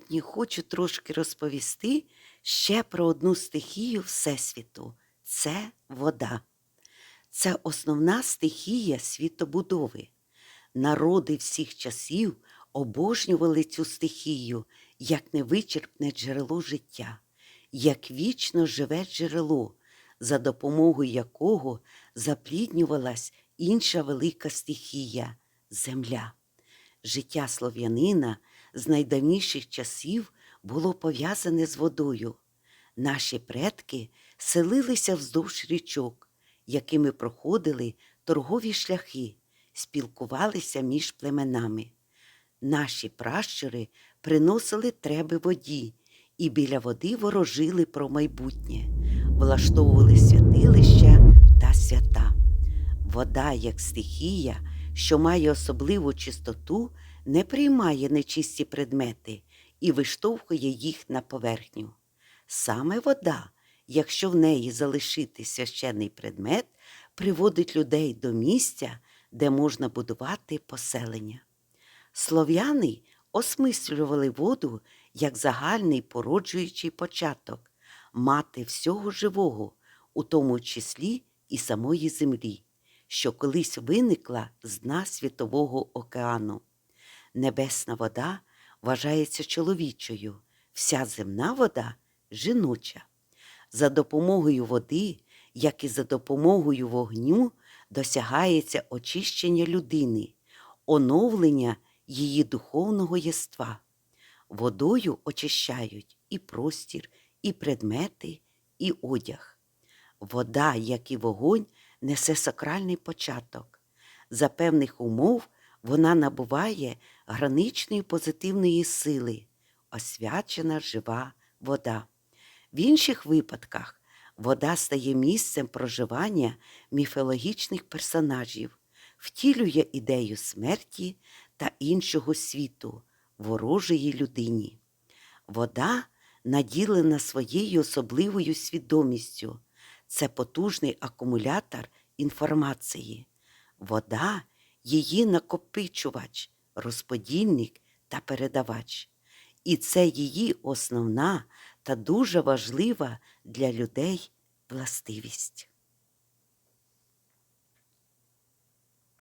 Сьогодні хочу трошки розповісти ще про одну стихію Всесвіту це вода. Це основна стихія світобудови. Народи всіх часів обожнювали цю стихію як невичерпне джерело життя, як вічно живе джерело, за допомогою якого запліднювалась інша велика стихія земля. Життя слов'янина з найдавніших часів було пов'язане з водою. Наші предки селилися вздовж річок, якими проходили торгові шляхи, спілкувалися між племенами. Наші пращури приносили треби воді і біля води ворожили про майбутнє, влаштовували святилища та свята. Вода, як стихія, що має особливу чистоту, не приймає нечисті предмети і виштовхує їх на поверхню. Саме вода, якщо в неї залишити священний предмет, приводить людей до місця, де можна будувати поселення. Слов'яни осмислювали воду як загальний породжуючий початок, мати всього живого, у тому числі і самої землі, що колись виникла з дна Світового океану. Небесна вода вважається чоловічою, вся земна вода жіноча. За допомогою води, як і за допомогою вогню, досягається очищення людини, оновлення її духовного єства. Водою очищають і простір, і предмети, і одяг. Вода, як і вогонь, несе сакральний початок. За певних умов вона набуває граничної позитивної сили, освячена жива вода. В інших випадках вода стає місцем проживання міфологічних персонажів, втілює ідею смерті та іншого світу, ворожої людині. Вода наділена своєю особливою свідомістю. Це потужний акумулятор інформації. Вода її накопичувач, розподільник та передавач. І це її основна та дуже важлива для людей властивість.